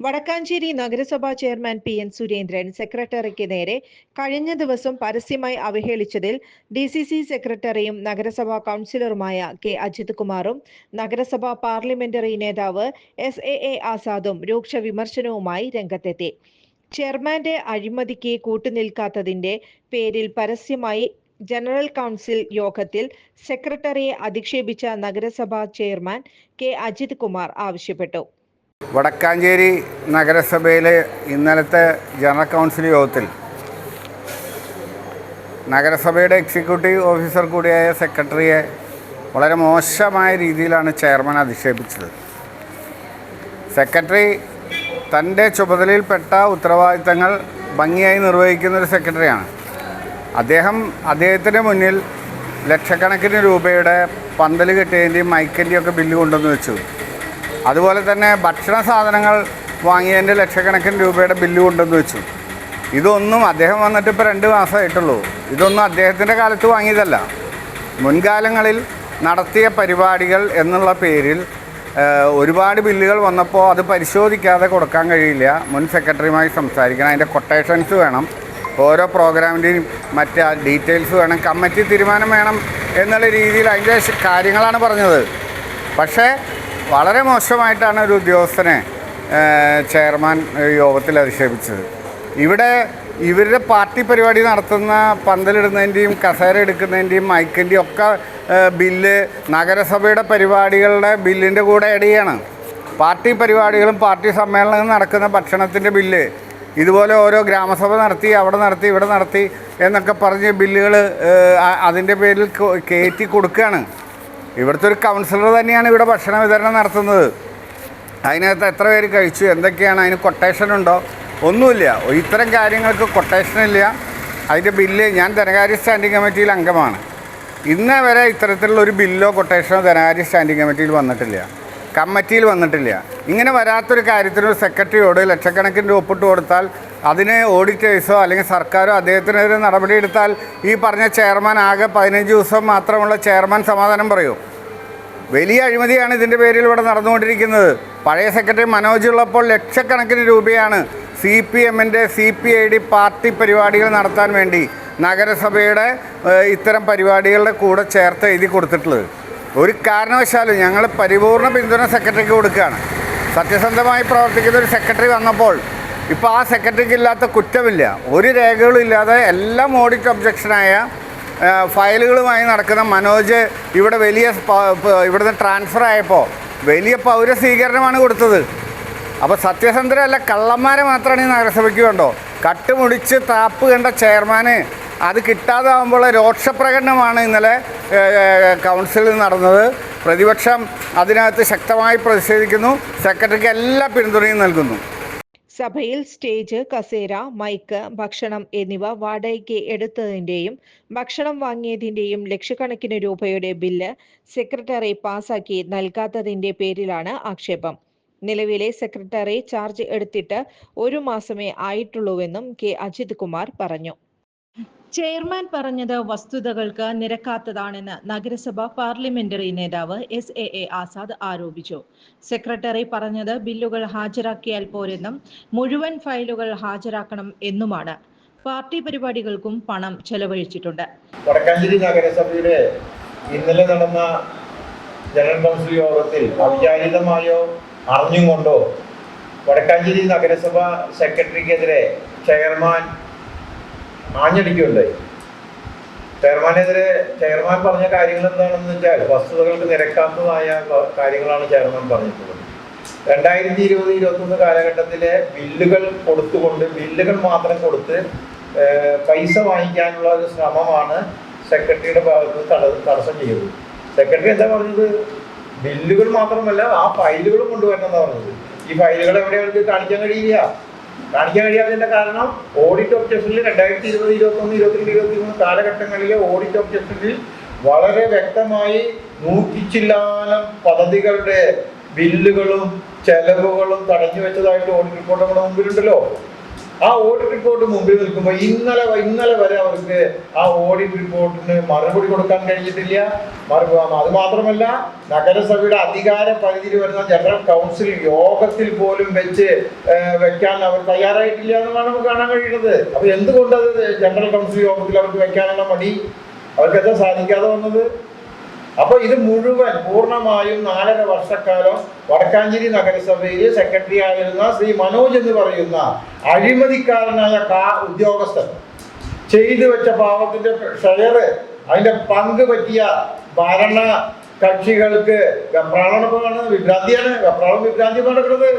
വടക്കാഞ്ചേരി നഗരസഭാ chairman P N Surendran സെക്രട്ടറിക്ക് നേരെ കഴിഞ്ഞ ദിവസം പരസ്യമായി അവഹേളിച്ചതിൽ ഡി സി സി സെക്രട്ടറിയും നഗരസഭാ കൗൺസിലറുമായ കെ അജിത് കുമാറും നഗരസഭാ പാർലമെന്ററി നേതാവ് എസ് എ എ ആസാദും രൂക്ഷ വിമർശനവുമായി രംഗത്തെത്തി. ചെയർമാന്റെ അഴിമതിക്ക് കൂട്ടുനിൽക്കാത്തതിന്റെ പേരിൽ പരസ്യമായി ജനറൽ കൗൺസിൽ യോഗത്തിൽ സെക്രട്ടറിയെ അധിക്ഷേപിച്ച നഗരസഭാ ചെയർമാൻ കെ അജിത് കുമാർ ആവശ്യപ്പെട്ടു. വടക്കാഞ്ചേരി നഗരസഭയിലെ ഇന്നലത്തെ ജനറൽ കൗൺസിൽ യോഗത്തിൽ നഗരസഭയുടെ എക്സിക്യൂട്ടീവ് ഓഫീസർ കൂടിയായ സെക്രട്ടറിയെ വളരെ മോശമായ രീതിയിലാണ് ചെയർമാൻ അധിക്ഷേപിച്ചത്. സെക്രട്ടറി തന്റെ ചുമതലയിൽപ്പെട്ട ഉത്തരവാദിത്തങ്ങൾ ഭംഗിയായി നിർവഹിക്കുന്ന ഒരു സെക്രട്ടറിയാണ്. അദ്ദേഹം അദ്ദേഹത്തിന്റെ മുന്നിൽ ലക്ഷക്കണക്കിന് രൂപയുടെ പന്തൽ കെട്ടിയതിന്റെയും മൈക്കിന്റെയും ഒക്കെ ബില്ല് കൊണ്ടുവന്ന് വെച്ചു. അതുപോലെ തന്നെ ഭക്ഷണ സാധനങ്ങൾ വാങ്ങിയതിന്റെ ലക്ഷക്കണക്കിന് രൂപയുടെ ബില്ല് കൊണ്ടുവന്ന് വെച്ചു. ഇതൊന്നും അദ്ദേഹം വന്നിട്ട് ഇപ്പോൾ രണ്ട് മാസമായിട്ടുള്ളൂ. ഇതൊന്നും അദ്ദേഹത്തിന്റെ കാലത്ത് വാങ്ങിയതല്ല. മുൻകാലങ്ങളിൽ നടത്തിയ പരിപാടികൾ എന്നുള്ള പേരിൽ ഒരുപാട് ബില്ലുകൾ വന്നപ്പോൾ അത് പരിശോധിക്കാതെ കൊടുക്കാൻ കഴിയില്ല. മുൻ സെക്രട്ടറിയുമായി സംസാരിക്കണം. അതിന്റെ കൊട്ടേഷൻസ് വേണം. ഓരോ പ്രോഗ്രാമിന്റെയും മറ്റ് ഡീറ്റെയിൽസ് വേണം. കമ്മിറ്റി തീരുമാനം വേണം എന്നുള്ള രീതിയിൽ അതിന്റെ കാര്യങ്ങളാണ് പറഞ്ഞത്. പക്ഷേ വളരെ മോശമായിട്ടാണ് ഒരു ഉദ്യോഗസ്ഥനെ ചെയർമാൻ യോഗത്തിൽ അധിക്ഷേപിച്ചത്. ഇവിടെ ഇവരുടെ പാർട്ടി പരിപാടി നടത്തുന്ന പന്തലിടുന്നതിന്റെയും കസേര എടുക്കുന്നതിന്റെയും മൈക്കിന്റെയും ഒക്കെ ബില്ല് നഗരസഭയുടെ പരിപാടികളുടെ ബില്ലിന്റെ കൂടെ ആഡ് പാർട്ടി പരിപാടികളും പാർട്ടി സമ്മേളനങ്ങളും നടക്കുന്ന ഭക്ഷണത്തിന്റെ ബില്ല് ഇതുപോലെ ഓരോ ഗ്രാമസഭ നടത്തി അവിടെ നടത്തി ഇവിടെ നടത്തി എന്നൊക്കെ പറഞ്ഞ് ബില്ലുകൾ അതിന്റെ പേരിൽ കയറ്റി കൊടുക്കുകയാണ്. ഇവിടുത്തെ ഒരു കൗൺസിലർ തന്നെയാണ് ഇവിടെ ഭക്ഷണ വിതരണം നടത്തുന്നത്. അതിനകത്ത് എത്ര പേര് കഴിച്ചു? എന്തൊക്കെയാണ്? അതിന് കൊട്ടേഷൻ ഉണ്ടോ? ഒന്നുമില്ല. ഇത്തരം കാര്യങ്ങൾക്ക് കൊട്ടേഷൻ ഇല്ല. അതിന്റെ ബില്ല് ഞാൻ ധനകാര്യ സ്റ്റാൻഡിംഗ് കമ്മിറ്റിയിൽ അംഗമാണ്. ഇന്നേ വരെ ഇത്തരത്തിലുള്ള ഒരു ബില്ലോ കൊട്ടേഷനോ ധനകാര്യ സ്റ്റാൻഡിംഗ് കമ്മിറ്റിയിൽ വന്നിട്ടില്ല. കമ്മിറ്റിയിൽ വന്നിട്ടില്ല. ഇങ്ങനെ വരാത്തൊരു കാര്യത്തിന് ഒരു സെക്രട്ടറിയോട് ലക്ഷക്കണക്കിന് രൂപ ഒപ്പിട്ട് കൊടുത്താൽ അതിന് ഓഡിറ്റേഴ്സോ അല്ലെങ്കിൽ സർക്കാരോ അദ്ദേഹത്തിനെതിരെ നടപടിയെടുത്താൽ ഈ പറഞ്ഞ ചെയർമാൻ ആകെ പതിനഞ്ച് ദിവസം മാത്രമുള്ള ചെയർമാൻ സമാധാനം പറയൂ. വലിയ അഴിമതിയാണ് ഇതിന്റെ പേരിൽ ഇവിടെ നടന്നുകൊണ്ടിരിക്കുന്നത്. പഴയ സെക്രട്ടറി മനോജ് ഉള്ളപ്പോൾ ലക്ഷക്കണക്കിന് രൂപയാണ് സി പി എമ്മിന്റെ C P I D party പരിപാടികൾ നടത്താൻ വേണ്ടി നഗരസഭയുടെ ഇത്തരം പരിപാടികളുടെ കൂടെ ചേർത്ത് എഴുതി കൊടുത്തിട്ടുള്ളത്. ഒരു കാരണവശാലും ഞങ്ങൾ പരിപൂർണ പിന്തുണ സെക്രട്ടറിക്ക് കൊടുക്കുകയാണ്. സത്യസന്ധമായി പ്രവർത്തിക്കുന്ന ഒരു സെക്രട്ടറി വന്നപ്പോൾ ഇപ്പോൾ ആ സെക്രട്ടറിക്ക് ഇല്ലാത്ത കുറ്റമില്ല. ഒരു രേഖകളും ഇല്ലാതെ എല്ലാം ഓഡിറ്റ് ഒബ്ജക്ഷനായ ഫയലുകളുമായി നടക്കുന്ന മനോജ് ഇവിടെ വലിയ ഇവിടുന്ന് ട്രാൻസ്ഫർ ആയപ്പോൾ വലിയ പൗര സ്വീകരണമാണ് കൊടുത്തത്. അപ്പോൾ സത്യസന്ധരല്ല കള്ളന്മാരെ മാത്രമാണ് ഈ നഗരസഭയ്ക്ക് വേണ്ടോ കട്ടുമുടിച്ച് താപ്പ് കണ്ട ചെയർമാന് അത് കിട്ടാതാവുമ്പോൾ രോക്ഷപ്രകടനമാണ് ഇന്നലെ കൗൺസിലിൽ നടന്നത്. പ്രതിപക്ഷം അതിനകത്ത് ശക്തമായി പ്രതിഷേധിക്കുന്നു. സെക്രട്ടറിക്ക് എല്ലാ പിന്തുണയും നൽകുന്നു. സഭയിൽ സ്റ്റേജ് കസേര മൈക്ക് ഭക്ഷണം എന്നിവ വാടകയ്ക്ക് എടുത്തതിന്റെയും ഭക്ഷണം വാങ്ങിയതിന്റെയും ലക്ഷക്കണക്കിന് രൂപയുടെ ബില്ല് സെക്രട്ടറി പാസാക്കി നൽകാത്തതിന്റെ പേരിലാണ് ആക്ഷേപം. നിലവിലെ സെക്രട്ടറി ചാർജ് എടുത്തിട്ട് ഒരു മാസമേ ആയിട്ടുള്ളൂവെന്നും കെ. അജിത് കുമാർ പറഞ്ഞു. ചെയർമാൻ പറഞ്ഞത് വസ്തുതകൾക്ക് നിരക്കാത്തതാണെന്ന് നഗരസഭ പാർലമെന്ററി നേതാവ് എസ് എ എ ആസാദ് ആരോപിച്ചു. സെക്രട്ടറി പറഞ്ഞത് ബില്ലുകൾ ഹാജരാക്കിയാൽ പോരെന്നും മുഴുവൻ ഫയലുകൾ ഹാജരാക്കണം എന്നുമാണ്. പാർട്ടി പരിപാടികൾക്കും പണം ചെലവഴിച്ചിട്ടുണ്ട്. വടക്കാഞ്ചേരി നഗരസഭയുടെ ഇന്നലെ നടന്ന ജനറൽ കൗൺസിൽ യോഗത്തിൽ അവിചാരിതമായോ അറിഞ്ഞും കൊണ്ടോ വടക്കാഞ്ചേരി നഗരസഭ സെക്രട്ടറിക്കെതിരെ ചെയർമാൻ ആഞ്ഞടിക്കുകയുണ്ടായി ചെയർമാനെതിരെ ചെയർമാൻ പറഞ്ഞ കാര്യങ്ങൾ എന്താണെന്ന് വെച്ചാൽ വസ്തുതകൾക്ക് നിരക്കാത്തതായ കാര്യങ്ങളാണ് ചെയർമാൻ പറഞ്ഞിട്ടുള്ളത്. രണ്ടായിരത്തി ഇരുപത് ഇരുപത്തൊന്ന് കാലഘട്ടത്തിലെ ബില്ലുകൾ കൊടുത്തുകൊണ്ട് ബില്ലുകൾ മാത്രം കൊടുത്ത് പൈസ വാങ്ങിക്കാനുള്ള ഒരു ശ്രമമാണ് സെക്രട്ടറിയുടെ ഭാഗത്ത് തട തടസ്സം ചെയ്തത്. സെക്രട്ടറി എന്താ പറഞ്ഞത്? ബില്ലുകൾ മാത്രമല്ല ആ ഫയലുകളും കൊണ്ടുവരണം എന്നാണ് പറഞ്ഞത്. ഈ ഫയലുകൾ എവിടെയാണ് കാണിക്കാൻ കഴിയില്ല കാണിക്കാൻ കഴിയാത്തതിന്റെ കാരണം ഓഡിറ്റ് ഒബ്ജക്ഷനിൽ രണ്ടായിരത്തി ഇരുപത് ഇരുപത്തി ഒന്ന് ഇരുപത്തിരണ്ട് ഇരുപത്തി മൂന്ന് കാലഘട്ടങ്ങളിലെ ഓഡിറ്റ് ഒബ്ജക്ഷനിൽ വളരെ വ്യക്തമായി നൂറ്റിച്ചില്ലാനം പദ്ധതികളുടെ ബില്ലുകളും ചെലവുകളും തടഞ്ഞു വെച്ചതായിട്ട് ഓഡിറ്റ് റിപ്പോർട്ട് നമ്മുടെ മുമ്പിലുണ്ടല്ലോ. ആ ഓഡിറ്റ് റിപ്പോർട്ട് മുമ്പിൽ നിൽക്കുമ്പോൾ ഇന്നലെ ഇന്നലെ വരെ അവർക്ക് ആ ഓഡിറ്റ് റിപ്പോർട്ടിന് മറുപടി കൊടുക്കാൻ കഴിഞ്ഞിട്ടില്ല. മറുപടി അത് മാത്രമല്ല നഗരസഭയുടെ അധികാര പരിധിയിൽ വരുന്ന ജനറൽ കൗൺസിൽ യോഗത്തിൽ പോലും വെച്ച് വെക്കാൻ അവർ തയ്യാറായിട്ടില്ല എന്നാണ് നമുക്ക് കാണാൻ കഴിയുന്നത്. അപ്പൊ എന്തുകൊണ്ട് അത് ജനറൽ കൗൺസിൽ യോഗത്തിൽ അവർക്ക് വെക്കാനുള്ള മടി? അവർക്ക് എന്താ സാധിക്കാതെ വന്നത്? അപ്പൊ ഇത് മുഴുവൻ പൂർണമായും നാലര വർഷക്കാലം വടക്കാഞ്ചേരി നഗരസഭയിൽ സെക്രട്ടറി ആയിരുന്ന ശ്രീ മനോജ് എന്ന് പറയുന്ന അഴിമതിക്കാരനായ കാ ഉദ്യോഗസ്ഥൻ ചെയ്തു വെച്ച പാവത്തിന്റെ ഷെയർ അതിന്റെ പങ്ക് പറ്റിയ ഭരണ കക്ഷികൾക്ക് വെപ്രാളമാണ് വിഭ്രാന്തിയാണ്. വെപ്രാളം വിഭ്രാന്തി നടക്കുന്നത്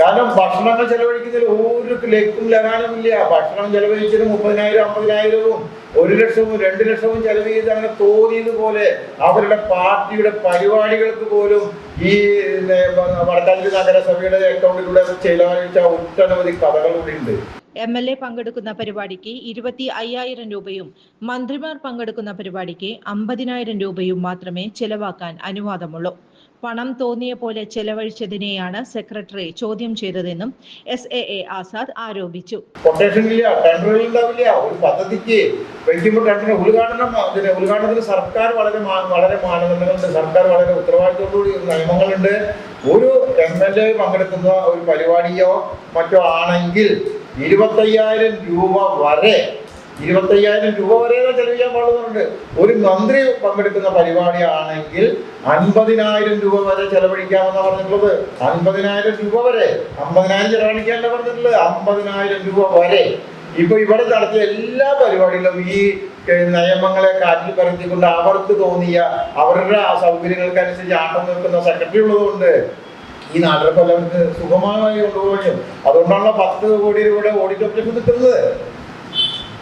കാരണം ഭക്ഷണങ്ങൾ ചെലവഴിക്കുന്നതിൽ ഒരു ലേക്കും ലഗാനും ഇല്ല ഭക്ഷണം ചെലവഴിച്ചത് മുപ്പതിനായിരം അമ്പതിനായിരവും ഒരു ലക്ഷവും രണ്ട് ലക്ഷവും ചെലവ് ചെയ്ത് അങ്ങനെ തോന്നിയതുപോലെ അവരുടെ പാർട്ടിയുടെ പരിപാടികൾക്ക് പോലും ഈ വടക്കാഞ്ചേരി നഗരസഭയുടെ അക്കൗണ്ടിലൂടെ ചെലവഴിച്ച ഒട്ടനവധി കഥകൾ കൂടി ഉണ്ട് എം എൽ എ പങ്കെടുക്കുന്ന പരിപാടിക്ക് ഇരുപത്തി അയ്യായിരം രൂപയും മന്ത്രിമാർ പങ്കെടുക്കുന്ന പരിപാടിക്ക് അമ്പതിനായിരം രൂപയും മാത്രമേ ചെലവാക്കാൻ അനുവാദമുള്ളൂ. പണം തോന്നിയ പോലെ ചെലവഴിച്ചതിനെയാണ് സെക്രട്ടറി ചോദ്യം ചെയ്തതെന്നും എസ് എ എ ആസാദ് ആരോപിച്ചു. ഒരു പദ്ധതിക്ക് വയ്ക്കുമ്പോൾ ടെൻഡർ ഉദ്ഘാടനം അതിന് ഉദ്ഘാടനത്തിന് സർക്കാർ വളരെ വളരെ മാനദണ്ഡങ്ങളുണ്ട്. സർക്കാർ വളരെ ഉത്തരവാദിത്തത്തോടുകൂടി നിയമങ്ങളുണ്ട്. ഒരു എം എൽ എ പങ്കെടുക്കുന്ന ഒരു പരിപാടിയോ മറ്റോ ആണെങ്കിൽ ഇരുപത്തയ്യായിരം രൂപ വരെ ഇരുപത്തയ്യായിരം രൂപ വരെ ചെലവ് ചെയ്യാൻ പാടുന്നുണ്ട് ഒരു മന്ത്രി പങ്കെടുക്കുന്ന പരിപാടിയാണെങ്കിൽ അൻപതിനായിരം രൂപ വരെ ചെലവഴിക്കാമെന്നാണ് പറഞ്ഞിട്ടുള്ളത്. അൻപതിനായിരം രൂപ വരെ. അമ്പതിനായിരം ചെലവഴിക്കാനല്ല പറഞ്ഞിട്ടുള്ളത്. അമ്പതിനായിരം രൂപ വരെ. ഇപ്പൊ ഇവിടെ നടത്തിയ എല്ലാ പരിപാടികളും ഈ നിയമങ്ങളെ കാറ്റിൽ പരത്തിക്കൊണ്ട് അവർക്ക് തോന്നിയ അവരുടെ ആ സൗകര്യങ്ങൾക്കനുസരിച്ച് ആട്ടം നിൽക്കുന്ന സെക്രട്ടറി ഉള്ളതുകൊണ്ട് ഈ നാട്ടിലെ പലർക്ക് സുഖമായി കൊണ്ടുപോകും അതുകൊണ്ടാണല്ലോ പത്ത് കോടി രൂപയുടെ ഓഡിറ്റ് നിൽക്കുന്നത്.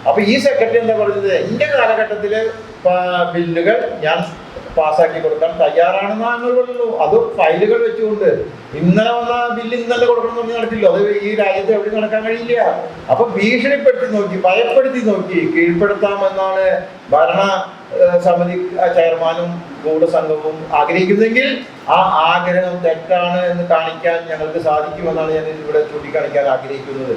അപ്പൊ ഈ സെക്രട്ടറി എന്താ പറഞ്ഞത്? എന്റെ കാലഘട്ടത്തിൽ ബില്ലുകൾ ഞാൻ പാസ്സാക്കി കൊടുക്കാൻ തയ്യാറാണെന്ന് ഞങ്ങൾ പറഞ്ഞു അത് ഫയലുകൾ വെച്ചുകൊണ്ട് ഇന്നലെ വന്ന ബില്ല് ഇന്നലെ കൊടുക്കണം എന്ന് നടക്കില്ല അത് ഈ രാജ്യത്ത് എവിടെ നടക്കാൻ കഴിയില്ല. അപ്പൊ ഭീഷണിപ്പെടുത്തി നോക്കി ഭയപ്പെടുത്തി നോക്കി കീഴ്പ്പെടുത്താമെന്നാണ് ഭരണ സമിതി ചെയർമാനും ഗൂഢസംഘവും ആഗ്രഹിക്കുന്നെങ്കിൽ ആ ആഗ്രഹം തെറ്റാണ് എന്ന് കാണിക്കാൻ ഞങ്ങൾക്ക് സാധിക്കുമെന്നാണ് ഞാൻ ഇവിടെ ചൂണ്ടിക്കാണിക്കാൻ ആഗ്രഹിക്കുന്നത്.